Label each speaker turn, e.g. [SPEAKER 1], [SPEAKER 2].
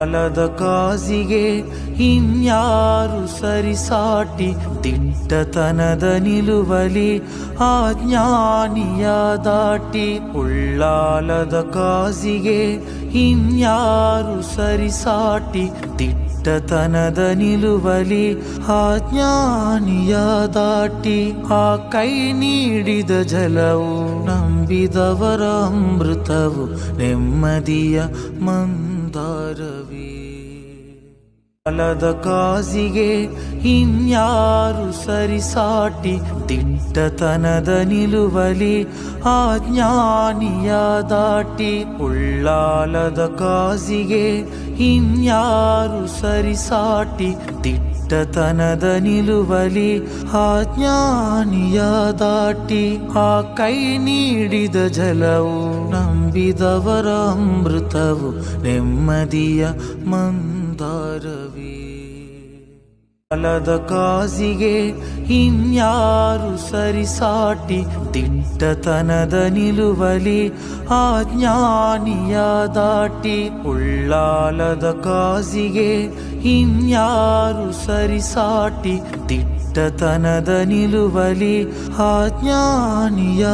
[SPEAKER 1] ಕಾಲದ ಕಾಸಿಗೆ ಇನ್ಯಾರು ಸರಿಸಾಟಿ ದಿಟ್ಟತನದ ನಿಲುವಲಿ ಆ ಜ್ಞಾನಿಯ ದಾಟಿ ಉಳ್ಳಾಲದ ಕಾಸಿಗೆ ಇನ್ಯಾರು ಸರಿಸಾಟಿ ದಿಟ್ಟತನದ ನಿಲುವಲಿ ಆ ಜ್ಞಾನಿಯ ದಾಟಿ ಆ ಕೈ ನೀಡಿದ ಜಲವು ನಂಬಿದವರ ಅಮೃತವು ನೆಮ್ಮದಿಯ ಮಂದಾರವೇ ಕಲದ ಕಾಸಿಗೆ ಇನ್ಯಾರು ಸರಿಸಾಟಿ ದಿಟ್ಟತನದ ನಿಲುವಲಿ ಆ ಜ್ಞಾನಿಯ ದಾಟಿ ಉಳ್ಳಾಲದ ಕಾಸಿಗೆ ಇನ್ಯಾರು ಸರಿಸಾಟಿ ದಿಟ್ಟತನದ ನಿಲುವಲಿ, ಆ ಜ್ಞಾನಿಯ ದಾಟಿ ಆ ಕೈ ನೀಡಿದ ಜಲವು ನಂಬಿದವರ ಅಮೃತವು ನೆಮ್ಮದಿಯ ಮಂದಾರವೇ. ಕಾಲದ ಕಾಸಿಗೆ ಇನ್ಯಾರು ಸರಿಸಾಟಿ ದಿಟ್ಟತನದ ನಿಲುವಲಿ ಆ ಜ್ಞಾನಿಯ ದಾಟಿ ಉಳ್ಳಾಲದ ಕಾಸಿಗೆ ಇನ್ಯಾರು ಸರಿಸಾಟಿ ದಿಟ್ಟತನದ ನಿಲುವಲಿ ಆ ಜ್ಞಾನಿಯ